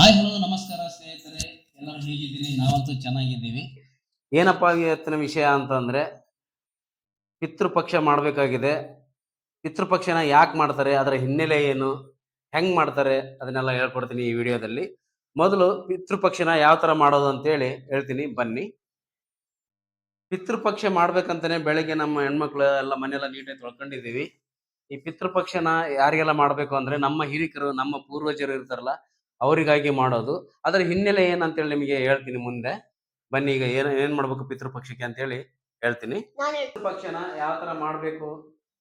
Hi, hello, ನಮಸ್ಕಾರ ಸ್ನೇಹಿತರೆ. ಎಲ್ಲರೂ ಹೇಗಿದ್ದೀರಿ? ನಾವಂತೂ ಚೆನ್ನಾಗಿದ್ದೀವಿ. ಏನಪ್ಪ ಇವತ್ತಿನ ವಿಷಯ ಅಂತಂದ್ರೆ, ಪಿತೃಪಕ್ಷ ಮಾಡಬೇಕಾಗಿದೆ. ಪಿತೃಪಕ್ಷನ ಯಾಕೆ ಮಾಡ್ತಾರೆ, ಅದರ ಹಿನ್ನೆಲೆ ಏನು, ಹೆಂಗ್ ಮಾಡ್ತಾರೆ, ಅದನ್ನೆಲ್ಲ ಹೇಳ್ಕೊಡ್ತೀನಿ ಈ ವಿಡಿಯೋದಲ್ಲಿ. ಮೊದಲು ಪಿತೃಪಕ್ಷನ ಯಾವ ತರ ಮಾಡೋದು ಅಂತೇಳಿ ಹೇಳ್ತೀನಿ, ಬನ್ನಿ. ಪಿತೃಪಕ್ಷ ಮಾಡ್ಬೇಕಂತಾನೆ ಬೆಳಗ್ಗೆ ನಮ್ಮ ಹೆಣ್ಮಕ್ಳು ಎಲ್ಲ ಮನೆಯೆಲ್ಲ ನೀಟಾಗಿ ತೊಳ್ಕೊಂಡಿದ್ದೀವಿ. ಈ ಪಿತೃಪಕ್ಷನ ಯಾರಿಗೆಲ್ಲ ಮಾಡ್ಬೇಕು ಅಂದ್ರೆ ನಮ್ಮ ಹಿರಿಕರು, ನಮ್ಮ ಪೂರ್ವಜರು ಇರ್ತಾರಲ್ಲ ಅವರಿಗಾಗಿ ಮಾಡೋದು. ಅದರ ಹಿನ್ನೆಲೆ ಏನಂತೇಳಿ ನಿಮಗೆ ಹೇಳ್ತೀನಿ ಮುಂದೆ. ಬನ್ನಿ ಈಗ ಏನ್ ಏನ್ ಮಾಡ್ಬೇಕು ಪಿತೃಪಕ್ಷಕ್ಕೆ ಅಂತ ಹೇಳಿ ಹೇಳ್ತೀನಿ. ಪಿತೃಪಕ್ಷನ ಯಾವ ತರ ಮಾಡ್ಬೇಕು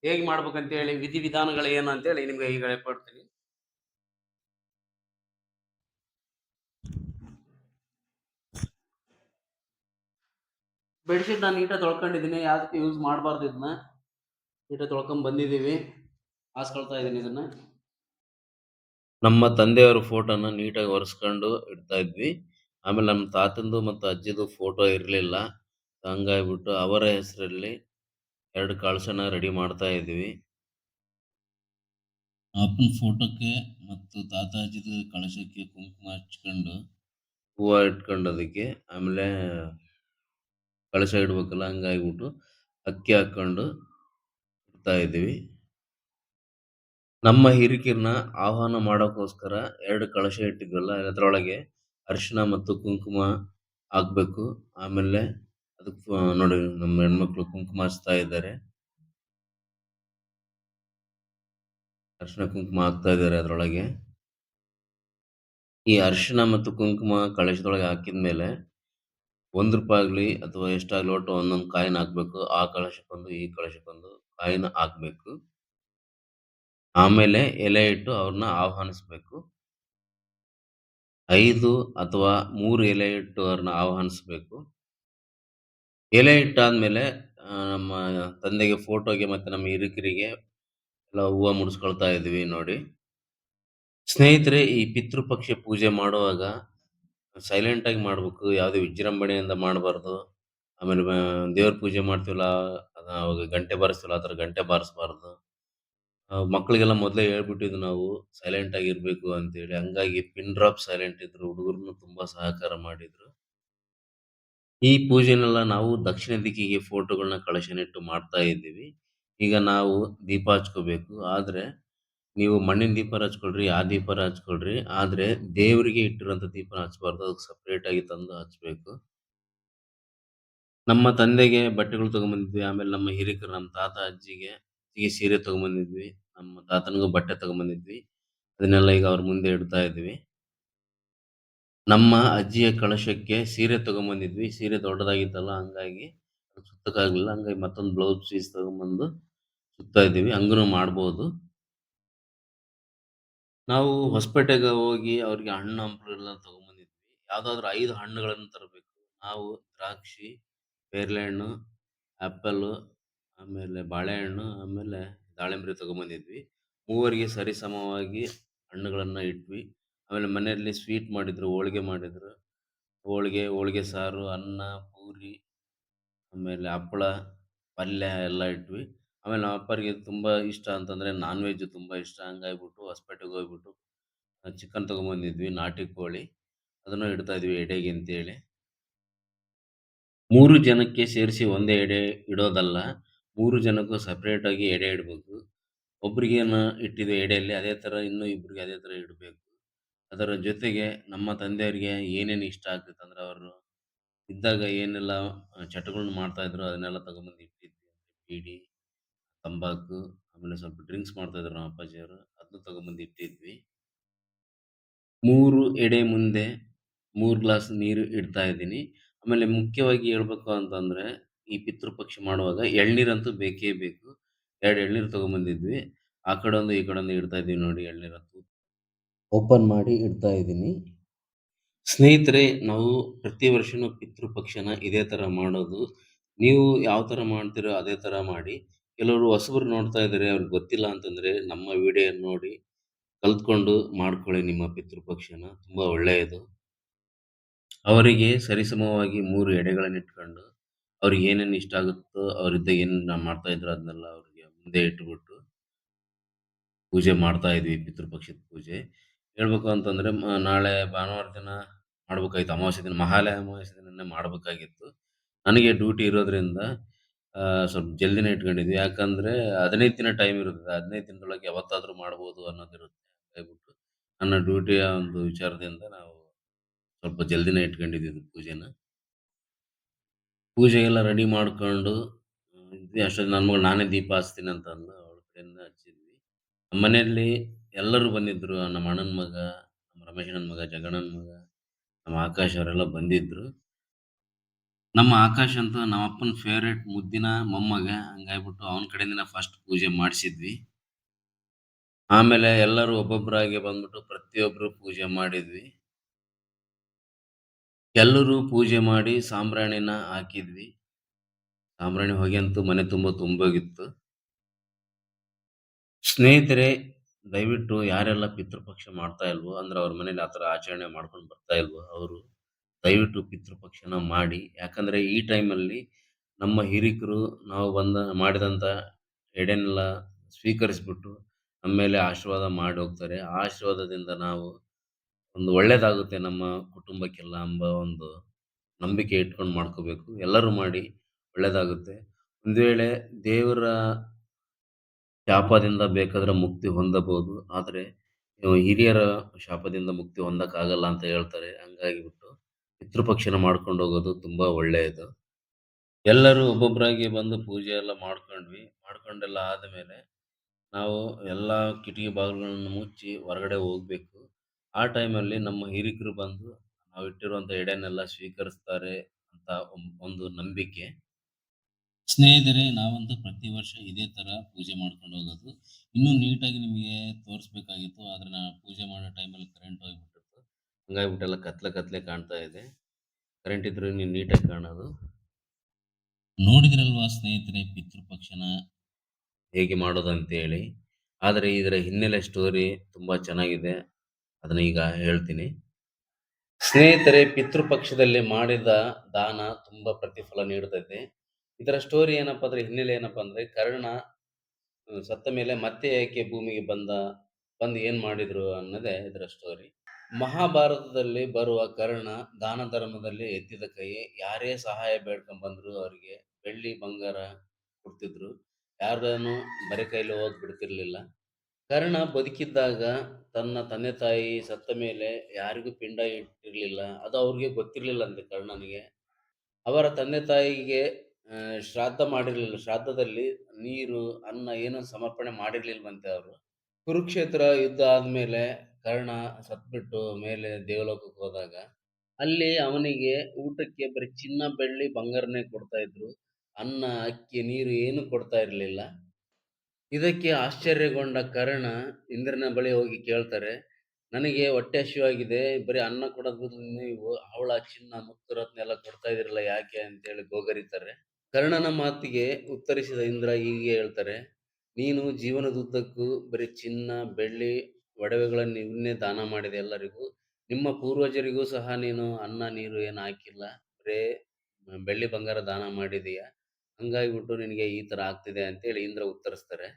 ಹೇಗೆ ಮಾಡ್ಬೇಕು ಅಂತ ಹೇಳಿ ವಿಧಿ ವಿಧಾನಗಳು ಏನು ಅಂತ ಹೇಳಿ ನಿಮ್ಗೆ ಈಗ ಹೇಳ್ಕೊಡ್ತೀನಿ. ಬೆಡ್ಶೀಟ್ ನಾನು ಈಟ ತೊಳ್ಕೊಂಡಿದ್ದೀನಿ ಯಾವ್ದಕ್ಕೆ ಯೂಸ್ ಮಾಡಬಾರ್ದು ಇದನ್ನ. ಈಟ ತೊಳ್ಕೊಂಡ್ ಬಂದಿದ್ದೀವಿ. ಹಾಸ್ಕೊಳ್ತಾ ಇದ್ದೀನಿ ಇದನ್ನ. ನಮ್ಮ ತಂದೆಯವರ ಫೋಟೋನ ನೀಟಾಗಿ ಒರೆಸ್ಕೊಂಡು ಇಡ್ತಾ ಇದ್ವಿ. ಆಮೇಲೆ ನಮ್ಮ ತಾತಂದು ಮತ್ತು ಅಜ್ಜಿದು ಫೋಟೋ ಇರಲಿಲ್ಲ. ಹಂಗಾಗ್ಬಿಟ್ಟು ಅವರ ಹೆಸರಲ್ಲಿ ಎರಡು ಕಳಸನ ರೆಡಿ ಮಾಡ್ತಾ ಇದ್ವಿ. ಅಪ್ಪನ ಫೋಟೋಕ್ಕೆ ಮತ್ತು ತಾತ ಅಜ್ಜಿದ ಕಳಶಕ್ಕೆ ಕುಂಕುಮ ಹಚ್ಕೊಂಡು ಹೂವು ಇಟ್ಕೊಂಡು ಅದಕ್ಕೆ ಆಮೇಲೆ ಕಳಶ ಇಡ್ಬೇಕಲ್ಲ ಹಂಗಾಗ್ಬಿಟ್ಟು ಅಕ್ಕಿ ಹಾಕೊಂಡು ಇಡ್ತಾ ಇದ್ವಿ. ನಮ್ಮ ಹಿರಿಕಿರ್ನ ಆಹ್ವಾನ ಮಾಡೋಕ್ಕೋಸ್ಕರ ಎರಡು ಕಳಶ ಇಟ್ಟಿದ್ವಲ್ಲ, ಅದರೊಳಗೆ ಅರಿಶಿನ ಮತ್ತು ಕುಂಕುಮ ಹಾಕ್ಬೇಕು. ಆಮೇಲೆ ಅದಕ್ಕೆ ನೋಡಿ, ನಮ್ಮ ಹೆಣ್ಮಕ್ಳು ಕುಂಕುಮ ಹಚ್ತಾ ಇದ್ದಾರೆ. ಅರಿಶಿನ ಕುಂಕುಮ ಹಾಕ್ತಾ ಇದ್ದಾರೆ ಅದರೊಳಗೆ. ಈ ಅರಿಶಿನ ಮತ್ತು ಕುಂಕುಮ ಕಳಶದೊಳಗೆ ಹಾಕಿದ್ಮೇಲೆ ಒಂದು ರೂಪಾಯಿ ಆಗ್ಲಿ ಅಥವಾ ಎಷ್ಟಾಗ್ಲಿ ಒಟ್ಟು ಒಂದೊಂದು ಕಾಯಿನ್ ಹಾಕ್ಬೇಕು. ಆ ಕಳಶಕ್ಕೊಂದು ಈ ಕಳಶಕ್ಕೊಂದು ಕಾಯಿನ್ ಹಾಕ್ಬೇಕು. ಆಮೇಲೆ ಎಲೆ ಇಟ್ಟು ಅವ್ರನ್ನ ಆಹ್ವಾನಿಸ್ಬೇಕು. ಐದು ಅಥವಾ ಮೂರು ಎಲೆ ಇಟ್ಟು ಅವ್ರನ್ನ ಆಹ್ವಾನಿಸ್ಬೇಕು. ಎಲೆ ಇಟ್ಟಾದ್ಮೇಲೆ ನಮ್ಮ ತಂದೆಗೆ ಫೋಟೋಗೆ ಮತ್ತೆ ನಮ್ಮ ಹಿರಿಕರಿಗೆ ಎಲ್ಲ ಹೂವ ಮುಡಿಸ್ಕೊಳ್ತಾ ಇದ್ವಿ ನೋಡಿ. ಸ್ನೇಹಿತರೆ, ಈ ಪಿತೃಪಕ್ಷ ಪೂಜೆ ಮಾಡುವಾಗ ಸೈಲೆಂಟ್ ಆಗಿ ಮಾಡ್ಬೇಕು. ಯಾವುದೇ ವಿಜೃಂಭಣೆಯಿಂದ ಮಾಡಬಾರ್ದು. ಆಮೇಲೆ ದೇವರ ದೇವ್ರ ಪೂಜೆ ಮಾಡ್ತೀವಲ್ಲ, ಅದ ಅವಾಗ ಗಂಟೆ ಬಾರಿಸ್ತೀವಲ್ಲ, ಆ ಥರ ಗಂಟೆ ಬಾರಿಸ್ಬಾರ್ದು. ಆ, ಮಕ್ಳಿಗೆಲ್ಲ ಮೊದಲೇ ಹೇಳ್ಬಿಟ್ಟಿದ್ವಿ ನಾವು ಸೈಲೆಂಟ್ ಆಗಿ ಅಂತ ಹೇಳಿ ಹಂಗಾಗಿ ಪಿನ್ ಡ್ರಾಪ್ ಸೈಲೆಂಟ್ ಇದ್ರು ಹುಡುಗರು ತುಂಬಾ ಸಹಕಾರ ಮಾಡಿದ್ರು. ಈ ಪೂಜೆನೆಲ್ಲ ನಾವು ದಕ್ಷಿಣ ದಿಕ್ಕಿಗೆ ಫೋಟೋಗಳನ್ನ ಕಳಶನಿಟ್ಟು ಮಾಡ್ತಾ ಇದ್ದೀವಿ. ಈಗ ನಾವು ದೀಪ ಹಚ್ಕೋಬೇಕು. ಆದ್ರೆ ನೀವು ಮಣ್ಣಿನ ದೀಪ ಹಚ್ಕೊಳ್ರಿ ಆ ದೀಪ ಹಚ್ಕೊಳ್ರಿ. ಆದ್ರೆ ದೇವರಿಗೆ ಇಟ್ಟಿರುವಂತ ದೀಪ ಹಚ್ಬಾರ್ದು. ಅದಕ್ಕೆ ಸಪ್ರೇಟ್ ಆಗಿ ತಂದು ಹಚ್ಬೇಕು. ನಮ್ಮ ತಂದೆಗೆ ಬಟ್ಟೆಗಳು ತಗೊಂಬಂದಿದ್ವಿ. ಆಮೇಲೆ ನಮ್ಮ ಹಿರಿಕರು ನಮ್ಮ ತಾತ ಅಜ್ಜಿಗೆ ಅಜ್ಜಿಗೆ ಸೀರೆ ತಗೊಂಬಂದಿದ್ವಿ. ನಮ್ಮ ತಾತನಿಗೂ ಬಟ್ಟೆ ತಗೊಂಬಂದಿದ್ವಿ. ಅದನ್ನೆಲ್ಲ ಈಗ ಅವ್ರ ಮುಂದೆ ಇಡ್ತಾ ಇದ್ವಿ ನಮ್ಮ ಅಜ್ಜಿಯ ಕಳಶಕ್ಕೆ ಸೀರೆ ತಗೊಂಬಂದಿದ್ವಿ. ಸೀರೆ ದೊಡ್ಡದಾಗಿತ್ತಲ್ಲ, ಹಂಗಾಗಿ ಸುತ್ತಕ್ಕಾಗಲಿಲ್ಲ. ಹಂಗಾಗಿ ಮತ್ತೊಂದು ಬ್ಲೌಸ್ ಪೀಸ್ ತಗೊಂಬಂದು ಸುತ್ತಾ ಇದ್ದೀವಿ. ಹಂಗೂ ಮಾಡ್ಬೋದು. ನಾವು ಹೊಸಪೇಟೆಗೆ ಹೋಗಿ ಅವ್ರಿಗೆ ಹಣ್ಣು, ಹಂಪಲು ಎಲ್ಲ ತಗೊಂಬಂದಿದ್ವಿ. ಯಾವ್ದಾದ್ರು ಐದು ಹಣ್ಣುಗಳನ್ನು ತರಬೇಕು. ನಾವು ದ್ರಾಕ್ಷಿ ಪೇರ್ಲೆಹಣ್ಣು ಆ್ಯಪಲ್ಲು ಆಮೇಲೆ ಬಾಳೆಹಣ್ಣು, ಆಮೇಲೆ ದಾಳಿಂಬೆ ತಗೊಂಬಂದಿದ್ವಿ. ಮೂವರಿಗೆ ಸರಿಸಮವಾಗಿ ಹಣ್ಣುಗಳನ್ನ ಇಟ್ವಿ. ಆಮೇಲೆ ಮನೆಯಲ್ಲಿ ಸ್ವೀಟ್ ಮಾಡಿದ್ರು, ಹೋಳಿಗೆ ಮಾಡಿದ್ರು. ಹೋಳಿಗೆ ಹೋಳಿಗೆ ಸಾರು, ಅನ್ನ, ಪೂರಿ, ಆಮೇಲೆ ಹಪ್ಪಳ, ಪಲ್ಯ ಎಲ್ಲ ಇಟ್ವಿ. ಆಮೇಲೆ ನಮ್ಮ ಅಪ್ಪರಿಗೆ ತುಂಬ ಇಷ್ಟ ಅಂತಂದ್ರೆ ನಾನ್ ವೆಜ್ ತುಂಬ ಇಷ್ಟ. ಹಂಗಾಗ್ಬಿಟ್ಟು ಹೊಸಪೇಟೆಗೆ ಹೋಗ್ಬಿಟ್ಟು ಚಿಕನ್ ತಗೊಂಬಂದಿದ್ವಿ, ನಾಟಿ ಕೋಳಿ. ಅದನ್ನು ಇಡ್ತಾ ಇದ್ವಿ ಎಡೆಗೆ ಅಂತೇಳಿ. ಮೂರು ಜನಕ್ಕೆ ಸೇರಿಸಿ ಒಂದೇ ಎಡೆ ಇಡೋದಲ್ಲ. ಮೂರು ಜನಕ್ಕೂ ಸಪ್ರೇಟ್ ಆಗಿ ಎಡೆ ಇಡಬೇಕು. ಒಬ್ರಿಗೆ ಏನು ಇಟ್ಟಿದ್ವಿ ಎಡೆಯಲ್ಲಿ, ಅದೇ ತರ ಇನ್ನೂ ಇಬ್ರಿಗೆ ಅದೇ ತರ ಇಡಬೇಕು. ಅದರ ಜೊತೆಗೆ ನಮ್ಮ ತಂದೆಯವರಿಗೆ ಏನೇನು ಇಷ್ಟ ಆಗ್ತಿತ್ತು ಅಂದ್ರೆ ಅವರು ಇದ್ದಾಗ ಏನೆಲ್ಲ ಚಟಗಳನ್ನ ಮಾಡ್ತಾ ಇದ್ರು ಅದನ್ನೆಲ್ಲ ತಗೊಂಬಂದು ಇಟ್ಟಿದ್ವಿ ಬೀಡಿ, ತಂಬಾಕು, ಆಮೇಲೆ ಸ್ವಲ್ಪ ಡ್ರಿಂಕ್ಸ್ ಮಾಡ್ತಾ ಇದ್ರು ನಮ್ಮ ಅಪ್ಪಾಜಿಯವರು ಅದನ್ನು ತಗೊಂಬಂದು ಇಟ್ಟಿದ್ವಿ. ಮೂರು ಎಡೆ ಮುಂದೆ ಮೂರು ಗ್ಲಾಸ್ ನೀರು ಇಡ್ತಾ ಇದ್ದೀನಿ. ಆಮೇಲೆ ಮುಖ್ಯವಾಗಿ ಹೇಳ್ಬೇಕು ಅಂತಂದ್ರೆ ಈ ಪಿತೃಪಕ್ಷ ಮಾಡುವಾಗ ಎಳ್ನೀರಂತೂ ಬೇಕೇ ಬೇಕು. ಎರಡು ಎಳ್ನೀರು ತಗೊಂಬಂದಿದ್ವಿ. ಆ ಕಡೆ ಒಂದು ಈ ಕಡೆ ಒಂದು ಇಡ್ತಾ ಇದ್ದೀವಿ ನೋಡಿ ಎಳ್ನೀರಂತೂ. ಓಪನ್ ಮಾಡಿ ಇಡ್ತಾ ಇದ್ದೀನಿ. ಸ್ನೇಹಿತರೆ ನಾವು ಪ್ರತಿ ವರ್ಷನೂ ಪಿತೃಪಕ್ಷನ ಇದೇ ತರ ಮಾಡೋದು. ನೀವು ಯಾವ ತರ ಮಾಡ್ತೀರೋ ಅದೇ ತರ ಮಾಡಿ. ಕೆಲವರು ಹೊಸಬರು ನೋಡ್ತಾ ಇದ್ದಾರೆ ಅವ್ರಿಗೆ ಗೊತ್ತಿಲ್ಲ ಅಂತಂದ್ರೆ ನಮ್ಮ ವಿಡಿಯೋ ನೋಡಿ ಕಲ್ತ್ಕೊಂಡು ಮಾಡ್ಕೊಳ್ಳಿ ನಿಮ್ಮ ಪಿತೃಪಕ್ಷನ. ತುಂಬಾ ಒಳ್ಳೆಯದು. ಅವರಿಗೆ ಸರಿಸಮವಾಗಿ ಮೂರು ಎಡೆಗಳನ್ನ ಇಟ್ಕೊಂಡು ಅವ್ರಿಗೆ ಏನೇನು ಇಷ್ಟ ಆಗುತ್ತೋ ಅವರಿದ್ದ ಏನ್ ಮಾಡ್ತಾ ಇದ್ರು ಅದನ್ನೆಲ್ಲ ಅವ್ರಿಗೆ ಮುಂದೆ ಇಟ್ಬಿಟ್ಟು ಪೂಜೆ ಮಾಡ್ತಾ ಇದ್ವಿ ಪಿತೃಪಕ್ಷದ ಪೂಜೆ ಹೇಳ್ಬೇಕು ಅಂತಂದ್ರೆ ನಾಳೆ ಭಾನುವಾರ ದಿನ ಮಾಡ್ಬೇಕಾಗಿತ್ತು ಅಮಾವಾಸ್ಯೆ ದಿನ, ಮಹಾಲಯ ಅಮಾವಾಸ್ಯೆ ದಿನ ಮಾಡ್ಬೇಕಾಗಿತ್ತು. ನನಗೆ ಡ್ಯೂಟಿ ಇರೋದ್ರಿಂದ ಸ್ವಲ್ಪ ಜಲ್ದಿನೇ ಇಟ್ಕೊಂಡಿದ್ವಿ. ಯಾಕಂದ್ರೆ 15 ದಿನ ಟೈಮ್ ಇರುತ್ತೆ 15 ದಿನದೊಳಗೆ ಯಾವತ್ತಾದ್ರೂ ಮಾಡ್ಬೋದು ಅನ್ನೋದಿರುತ್ತೆ. ಹೇಳ್ಬಿಟ್ಟು ನನ್ನ ಡ್ಯೂಟಿಯ ಒಂದು ವಿಚಾರದಿಂದ ನಾವು ಸ್ವಲ್ಪ ಜಲ್ದಿನೇ ಇಟ್ಕೊಂಡಿದ್ವಿ ಪೂಜೆನ. ಪೂಜೆ ಎಲ್ಲ ರೆಡಿ ಮಾಡ್ಕೊಂಡು ಇದ್ವಿ ಅಷ್ಟೊತ್ತಿಗೆ ನನ್ನ ಮಗಳು ನಾನೇ ದೀಪ ಹಚ್ತೀನಿ ಅಂತ ಅಂದು ಅವಳ ಕಡೆಯಿಂದ ಹಚ್ಚಿದ್ವಿ. ನಮ್ಮ ಮನೆಯಲ್ಲಿ ಎಲ್ಲರೂ ಬಂದಿದ್ರು. ನಮ್ಮ ಅಣ್ಣನ ಮಗ, ನಮ್ಮ ರಮೇಶನ ಮಗ, ಜಗಣ್ಣನ ಮಗ, ನಮ್ಮ ಆಕಾಶ್ ಅವರೆಲ್ಲ ಬಂದಿದ್ರು. ನಮ್ಮ ಆಕಾಶ್ ಅಂತ ನಮ್ಮ ಅಪ್ಪನ ಫೇವ್ರೇಟ್ ಮುದ್ದಿನ ಮೊಮ್ಮಗ. ಹಂಗಾಗ್ಬಿಟ್ಟು ಅವನ ಕಡೆಯಿಂದನೇ ಫಸ್ಟ್ ಪೂಜೆ ಮಾಡಿಸಿದ್ವಿ. ಆಮೇಲೆ ಎಲ್ಲರೂ ಒಬ್ಬೊಬ್ಬರಾಗಿ ಬಂದ್ಬಿಟ್ಟು ಪ್ರತಿಯೊಬ್ಬರು ಪೂಜೆ ಮಾಡಿದ್ವಿ. ಎಲ್ಲರೂ ಪೂಜೆ ಮಾಡಿ ಸಾಂಬ್ರಾಣಿನ ಹಾಕಿದ್ವಿ. ಸಾಂಬ್ರಾಣಿ ಹೊಗೆ ಅಂತೂ ಮನೆ ತುಂಬ ತುಂಬೋಗಿತ್ತು. ಸ್ನೇಹಿತರೆ, ದಯವಿಟ್ಟು ಯಾರೆಲ್ಲ ಪಿತೃಪಕ್ಷ ಮಾಡ್ತಾ ಇಲ್ವೋ, ಅಂದ್ರೆ ಅವ್ರ ಮನೇಲಿ ಆ ಥರ ಆಚರಣೆ ಮಾಡ್ಕೊಂಡು ಬರ್ತಾ ಇಲ್ವೋ, ಅವರು ದಯವಿಟ್ಟು ಪಿತೃಪಕ್ಷನ ಮಾಡಿ. ಯಾಕಂದ್ರೆ ಈ ಟೈಮಲ್ಲಿ ನಮ್ಮ ಹಿರಿಕರು ನಾವು ಬಂದ, ಮಾಡಿದಂತ ಎಡೆನೆಲ್ಲ ಸ್ವೀಕರಿಸ್ಬಿಟ್ಟು ನಮ್ಮ ಮೇಲೆ ಆಶೀರ್ವಾದ ಮಾಡಿ ಹೋಗ್ತಾರೆ. ಆಶೀರ್ವಾದದಿಂದ ನಾವು ಒಂದು ಒಳ್ಳೇದಾಗುತ್ತೆ ನಮ್ಮ ಕುಟುಂಬಕ್ಕೆಲ್ಲ ಎಂಬ ಒಂದು ನಂಬಿಕೆ ಇಟ್ಕೊಂಡು ಮಾಡ್ಕೋಬೇಕು. ಎಲ್ಲರೂ ಮಾಡಿ ಒಳ್ಳೇದಾಗುತ್ತೆ. ಒಂದು ವೇಳೆ ದೇವರ ಶಾಪದಿಂದ ಬೇಕಾದ್ರೆ ಮುಕ್ತಿ ಹೊಂದಬಹುದು. ಆದರೆ ಹಿರಿಯರ ಶಾಪದಿಂದ ಮುಕ್ತಿ ಹೊಂದಕ್ಕಾಗಲ್ಲ ಅಂತ ಹೇಳ್ತಾರೆ. ಹಂಗಾಗಿ ಬಿಟ್ಟು ಪಿತೃಪಕ್ಷನ ಮಾಡ್ಕೊಂಡು ಹೋಗೋದು ತುಂಬಾ ಒಳ್ಳೆಯದು. ಎಲ್ಲರೂ ಒಬ್ಬೊಬ್ಬರಾಗಿ ಬಂದು ಪೂಜೆ ಎಲ್ಲ ಮಾಡ್ಕೊಂಡ್ವಿ. ಮಾಡ್ಕೊಂಡೆಲ್ಲ ಆದಮೇಲೆ ನಾವು ಎಲ್ಲ ಕಿಟಕಿ ಬಾಗಿಲುಗಳನ್ನು ಮುಚ್ಚಿ ಹೊರಗಡೆ ಹೋಗ್ಬೇಕು. ಆ ಟೈಮಲ್ಲಿ ನಮ್ಮ ಹಿರಿಕರು ಬಂದು ನಾವು ಇಟ್ಟಿರುವಂಥ ಎಡೆನೆಲ್ಲ ಸ್ವೀಕರಿಸ್ತಾರೆ ಅಂತ ಒಂದ್ ನಂಬಿಕೆ. ಸ್ನೇಹಿತರೆ, ನಾವಂತೂ ಪ್ರತಿ ವರ್ಷ ಇದೇ ತರ ಪೂಜೆ ಮಾಡ್ಕೊಂಡು ಹೋಗೋದು. ಇನ್ನೂ ನೀಟಾಗಿ ನಿಮಗೆ ತೋರಿಸ್ಬೇಕಾಗಿತ್ತು. ಆದ್ರೆ ನಾ ಪೂಜೆ ಮಾಡೋ ಟೈಮಲ್ಲಿ ಕರೆಂಟ್ ಹೋಗ್ಬಿಟ್ಟಿತ್ತು. ಹಂಗಾಗ್ಬಿಟ್ಟೆಲ್ಲ ಕತ್ಲೆ ಕತ್ಲೆ ಕಾಣ್ತಾ ಇದೆ. ಕರೆಂಟ್ ಇದ್ರೆ ನೀವು ನೀಟಾಗಿ ಕಾಣೋದು. ನೋಡಿದ್ರಲ್ವಾ ಸ್ನೇಹಿತರೆ, ಪಿತೃಪಕ್ಷನ ಹೇಗೆ ಮಾಡೋದಂತೇಳಿ ಆದರೆ ಇದರ ಹಿನ್ನೆಲೆ ಸ್ಟೋರಿ ತುಂಬಾ ಚೆನ್ನಾಗಿದೆ. ಅದನ್ನ ಈಗ ಹೇಳ್ತೀನಿ. ಸ್ನೇಹಿತರೆ ಪಿತೃಪಕ್ಷದಲ್ಲಿ ಮಾಡಿದ ದಾನ ತುಂಬಾ ಪ್ರತಿಫಲ ನೀಡುತ್ತದೆ. ಇದರ ಸ್ಟೋರಿ ಏನಪ್ಪಾ ಅಂದ್ರೆ ಹಿನ್ನೆಲೆ ಏನಪ್ಪಾ ಅಂದ್ರೆ ಕರ್ಣ ಸತ್ತ ಮೇಲೆ ಮತ್ತೆ ಏಕೆ ಭೂಮಿಗೆ ಬಂದ? ಬಂದು ಏನ್ ಮಾಡಿದ್ರು ಅನ್ನೋದೇ ಇದರ ಸ್ಟೋರಿ. ಮಹಾಭಾರತದಲ್ಲಿ ಬರುವ ಕರ್ಣ ದಾನ ಧರ್ಮದಲ್ಲಿ ಎತ್ತಿದ ಕೈ. ಯಾರೇ ಸಹಾಯ ಬೇಡ್ಕೊಂಡ್ ಬಂದ್ರು ಅವರಿಗೆ ಬೆಳ್ಳಿ, ಬಂಗಾರ ಕೊಡ್ತಿದ್ರು. ಯಾರನ್ನು ಬರೆ ಕೈಲಿ ಹೋಗಿ ಬಿಡ್ತಿರ್ಲಿಲ್ಲ. ಕರ್ಣ ಬದುಕಿದ್ದಾಗ ತನ್ನ ತಂದೆ ತಾಯಿ ಸತ್ತ ಮೇಲೆ ಯಾರಿಗೂ ಪಿಂಡ ಇಟ್ಟಿರಲಿಲ್ಲ ಅದು ಅವ್ರಿಗೆ ಗೊತ್ತಿರ್ಲಿಲ್ಲಂತೆ ಕರ್ಣನಿಗೆ. ಅವರ ತಂದೆ ತಾಯಿಗೆ ಶ್ರಾದ್ದ ಮಾಡಿರಲಿಲ್ಲ ಶ್ರಾದ್ದದಲ್ಲಿ ನೀರು, ಅನ್ನ ಏನೋ ಸಮರ್ಪಣೆ ಮಾಡಿರ್ಲಿಲ್ವಂತೆ ಅವರು. ಕುರುಕ್ಷೇತ್ರ ಯುದ್ಧ ಆದ್ಮೇಲೆ ಕರ್ಣ ಸತ್ಬಿಟ್ಟು ಮೇಲೆ ದೇವಲೋಕಕ್ಕೆ ಹೋದಾಗ ಅಲ್ಲಿ ಅವನಿಗೆ ಊಟಕ್ಕೆ ಬರೀ ಚಿನ್ನ, ಬೆಳ್ಳಿ, ಬಂಗಾರನೇ ಕೊಡ್ತಾ ಇದ್ರು. ಅನ್ನ, ಅಕ್ಕಿ, ನೀರು ಏನು ಕೊಡ್ತಾ ಇರ್ಲಿಲ್ಲ. ಇದಕ್ಕೆ ಆಶ್ಚರ್ಯಗೊಂಡ ಕರ್ಣ ಇಂದ್ರನ ಬಳಿ ಹೋಗಿ ಕೇಳ್ತಾರೆ. ನನಗೆ ಹೊಟ್ಟೆ ಹಸಿವಾಗಿದೆ. ಬರೀ ಅನ್ನ ಕೊಡೋದ್ ಬದಲು ನೀವು ಅವಳ ಚಿನ್ನ, ಮುತ್ತು, ರತ್ನ ಎಲ್ಲ ಕೊಡ್ತಾ ಇದ್ರಲ್ಲ ಯಾಕೆ ಅಂತ ಹೇಳಿ ಗೋಗರಿತಾರೆ. ಕರ್ಣನ ಮಾತಿಗೆ ಉತ್ತರಿಸಿದ ಇಂದ್ರ ಹೀಗೆ ಹೇಳ್ತಾರೆ. ನೀನು ಜೀವನದುದ್ದಕ್ಕೂ ಬರೀ ಚಿನ್ನ, ಬೆಳ್ಳಿ, ಒಡವೆಗಳನ್ನು ಇವನ್ನೇ ದಾನ ಮಾಡಿದೆ ಎಲ್ಲರಿಗೂ. ನಿಮ್ಮ ಪೂರ್ವಜರಿಗೂ ಸಹ ನೀನು ಅನ್ನ, ನೀರು ಏನು ಹಾಕಿಲ್ಲ. ಬರೇ ಬೆಳ್ಳಿ, ಬಂಗಾರ ದಾನ ಮಾಡಿದೀಯ. ಹಂಗಾಗ್ಬಿಟ್ಟು ನಿನಗೆ ಈ ತರ ಆಗ್ತಿದೆ ಅಂತೇಳಿ ಇಂದ್ರ ಉತ್ತರಿಸ್ತಾರೆ.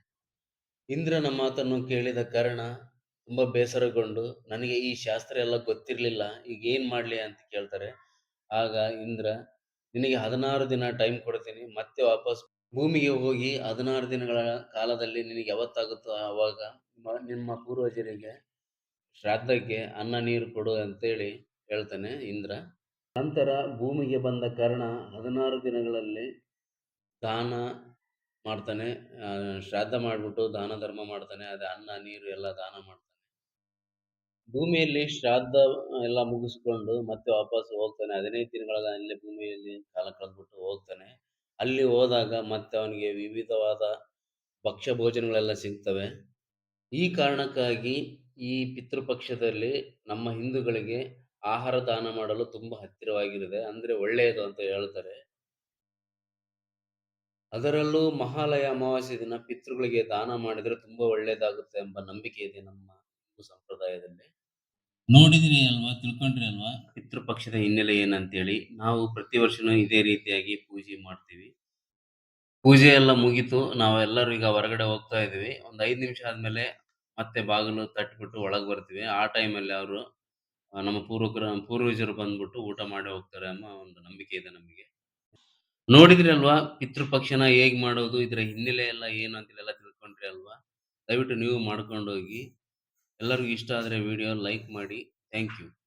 ಇಂದ್ರನ ಮಾತನ್ನು ಕೇಳಿದ ಕರ್ಣ ತುಂಬಾ ಬೇಸರಗೊಂಡು ನನಗೆ ಈ ಶಾಸ್ತ್ರ ಎಲ್ಲ ಗೊತ್ತಿರಲಿಲ್ಲ ಈಗ ಏನ್ ಮಾಡ್ಲಿ ಅಂತ ಕೇಳ್ತಾರೆ. ಆಗ ಇಂದ್ರ ನಿನಗೆ 16 ದಿನ ಟೈಮ್ ಕೊಡ್ತೀನಿ. ಮತ್ತೆ ವಾಪಸ್ ಭೂಮಿಗೆ ಹೋಗಿ 16 ದಿನಗಳ ಕಾಲದಲ್ಲಿ ನಿನಗೆ ಯಾವತ್ತಾಗುತ್ತೋ ಆವಾಗ ನಿಮ್ಮ ಪೂರ್ವಜರಿಗೆ ಶ್ರಾದ್ದಕ್ಕೆ ಅನ್ನ, ನೀರು ಕೊಡು ಅಂತೇಳಿ ಹೇಳ್ತಾನೆ ಇಂದ್ರ. ನಂತರ ಭೂಮಿಗೆ ಬಂದ ಕರ್ಣ 16 ದಿನಗಳಲ್ಲಿ ದಾನ ಮಾಡ್ತಾನೆ. ಶ್ರಾದ್ದ ಮಾಡ್ಬಿಟ್ಟು ದಾನ ಧರ್ಮ ಮಾಡ್ತಾನೆ. ಅದೇ ಅನ್ನ, ನೀರು ಎಲ್ಲ ದಾನ ಮಾಡ್ತಾನೆ. ಭೂಮಿಯಲ್ಲಿ ಶ್ರಾದ್ದ ಎಲ್ಲ ಮುಗಿಸ್ಕೊಂಡು ಮತ್ತೆ ವಾಪಸ್ ಹೋಗ್ತಾನೆ. 15 ದಿನಗಳ ಅಲ್ಲೇ ಭೂಮಿಯಲ್ಲಿ ಕಾಲ ಕಳೆದ್ಬಿಟ್ಟು ಹೋಗ್ತಾನೆ. ಅಲ್ಲಿ ಹೋದಾಗ ಮತ್ತೆ ಅವನಿಗೆ ವಿವಿಧವಾದ ಭಕ್ಷ್ಯ ಭೋಜನಗಳೆಲ್ಲ ಸಿಗ್ತವೆ. ಈ ಕಾರಣಕ್ಕಾಗಿ ಈ ಪಿತೃಪಕ್ಷದಲ್ಲಿ ನಮ್ಮ ಹಿಂದೂಗಳಿಗೆ ಆಹಾರ ದಾನ ಮಾಡಲು ತುಂಬಾ ಹತ್ತಿರವಾಗಿರುತ್ತೆ. ಅಂದ್ರೆ ಒಳ್ಳೆಯದು ಅಂತ ಹೇಳ್ತಾರೆ. ಅದರಲ್ಲೂ ಮಹಾಲಯ ಅಮಾವಾಸ್ಯ ದಿನ ಪಿತೃಗಳಿಗೆ ದಾನ ಮಾಡಿದ್ರೆ ತುಂಬಾ ಒಳ್ಳೇದಾಗುತ್ತೆ ಎಂಬ ನಂಬಿಕೆ ಇದೆ ನಮ್ಮ ಹಿಂದೂ ಸಂಪ್ರದಾಯದಲ್ಲಿ. ನೋಡಿದ್ರಿ ಅಲ್ವಾ? ತಿಳ್ಕೊಂಡ್ರಿ ಅಲ್ವಾ? ಪಿತೃಪಕ್ಷದ ಹಿನ್ನೆಲೆ ಏನಂತೇಳಿ ನಾವು ಪ್ರತಿ ವರ್ಷನೂ ಇದೇ ರೀತಿಯಾಗಿ ಪೂಜೆ ಮಾಡ್ತೀವಿ. ಪೂಜೆ ಎಲ್ಲ ಮುಗೀತು. ನಾವೆಲ್ಲರೂ ಈಗ ಹೊರಗಡೆ ಹೋಗ್ತಾ ಇದೀವಿ. ಒಂದ್ 5 ನಿಮಿಷ ಆದ್ಮೇಲೆ ಮತ್ತೆ ಬಾಗಿಲು ತಟ್ಟಿಬಿಟ್ಟು ಒಳಗೆ ಬರ್ತೀವಿ. ಆ ಟೈಮಲ್ಲಿ ಅವರು ನಮ್ಮ ಪೂರ್ವಕರ ಪೂರ್ವಜರು ಬಂದ್ಬಿಟ್ಟು ಊಟ ಮಾಡಿ ಹೋಗ್ತಾರೆ ಅನ್ನೋ ಒಂದು ನಂಬಿಕೆ ಇದೆ ನಮಗೆ. ನೋಡಿದ್ರಲ್ವಾ ಪಿತೃಪಕ್ಷನ ಹೇಗ್ ಮಾಡೋದು, ಇದರ ಹಿನ್ನೆಲೆ ಎಲ್ಲ ಏನು ಅಂತ ಎಲ್ಲ ತಿಳ್ಕೊಂಡ್ರಿ ಅಲ್ವಾ? ದಯವಿಟ್ಟು ನೀವು ಮಾಡ್ಕೊಂಡೋಗಿ. ಎಲ್ಲರಿಗೂ ಇಷ್ಟ ಆದ್ರೆ ವಿಡಿಯೋ ಲೈಕ್ ಮಾಡಿ. Thank you.